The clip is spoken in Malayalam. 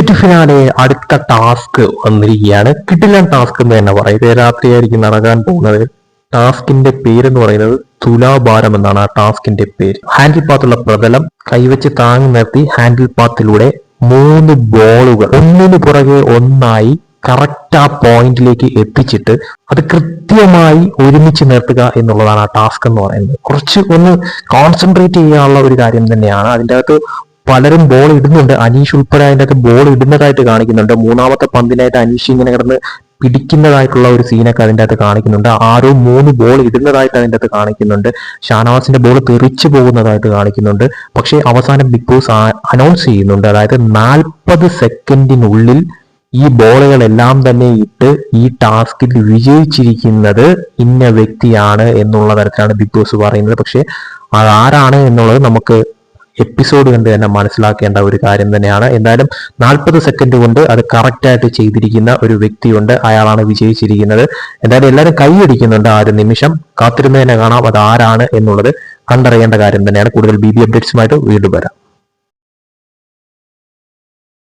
ടിക്കറ്റ് ഫിനാലെ അടുത്ത ടാസ്ക് വന്നിരിക്കുകയാണ്. കിട്ടില്ല ടാസ്ക് എന്ന് തന്നെ പറയും. രാത്രിയായിരിക്കും നടക്കാൻ പോകുന്നത്. ടാസ്കിന്റെ പേരെന്ന് പറയുന്നത് തുലാഭാരം എന്നാണ് ആ ടാസ്കിന്റെ പേര്. ഹാൻഡിൽ പാത്തുള്ള പ്രതലം കൈവച്ച് താങ്ങി നിർത്തി ഹാൻഡിൽ പാത്തിലൂടെ മൂന്ന് ബോളുകൾ ഒന്നിനു പുറകെ ഒന്നായി കറക്റ്റ് ആ പോയിന്റിലേക്ക് എത്തിച്ചിട്ട് അത് കൃത്യമായി ഒരുമിച്ച് നിർത്തുക എന്നുള്ളതാണ് ആ ടാസ്ക് എന്ന് പറയുന്നത്. കുറച്ച് ഒന്ന് കോൺസെൻട്രേറ്റ് ചെയ്യാനുള്ള ഒരു കാര്യം തന്നെയാണ്. അതിന്റെ അകത്ത് പലരും ബോൾ ഇടുന്നുണ്ട്. അനീഷ് ഉൾപ്പെടെ അതിന്റെ അകത്ത് ബോൾ ഇടുന്നതായിട്ട് കാണിക്കുന്നുണ്ട്. മൂന്നാമത്തെ പന്തിനായിട്ട് അനീഷ് ഇങ്ങനെ കിടന്ന് പിടിക്കുന്നതായിട്ടുള്ള ഒരു സീനൊക്കെ അതിന്റെ അകത്ത് കാണിക്കുന്നുണ്ട്. ആരോ മൂന്ന് ബോൾ ഇടുന്നതായിട്ട് അതിന്റെ അകത്ത് കാണിക്കുന്നുണ്ട്. ഷാനവാസിന്റെ ബോൾ തെറിച്ചു പോകുന്നതായിട്ട് കാണിക്കുന്നുണ്ട്. പക്ഷേ അവസാനം ബിഗ് ബോസ് അനൗൺസ് ചെയ്യുന്നുണ്ട്. അതായത് നാൽപ്പത് സെക്കൻഡിനുള്ളിൽ ഈ ബോളുകളെല്ലാം തന്നെ ഇട്ട് ഈ ടാസ്കിൽ വിജയിച്ചിരിക്കുന്നത് ഇന്ന വ്യക്തിയാണ് എന്നുള്ള തരത്തിലാണ് ബിഗ് ബോസ് പറയുന്നത്. പക്ഷേ അതാരാണ് എന്നുള്ളത് നമുക്ക് എപ്പിസോഡ് കണ്ട് തന്നെ മനസ്സിലാക്കേണ്ട ഒരു കാര്യം തന്നെയാണ്. എന്തായാലും നാൽപ്പത് സെക്കൻഡ് കൊണ്ട് അത് കറക്റ്റായിട്ട് ചെയ്തിരിക്കുന്ന ഒരു വ്യക്തിയുണ്ട്. അയാളാണ് വിജയിച്ചിരിക്കുന്നത്. എന്തായാലും എല്ലാവരും കൈയടിക്കുന്നുണ്ട് ആ ഒരു നിമിഷം. കാത്തിരുന്നതിനെ കാണാം അത് ആരാണ് എന്നുള്ളത് കണ്ടറിയേണ്ട കാര്യം തന്നെയാണ്. കൂടുതൽ ബി ബി അപ്ഡേറ്റ്സുമായിട്ട് വീണ്ടും വരാം.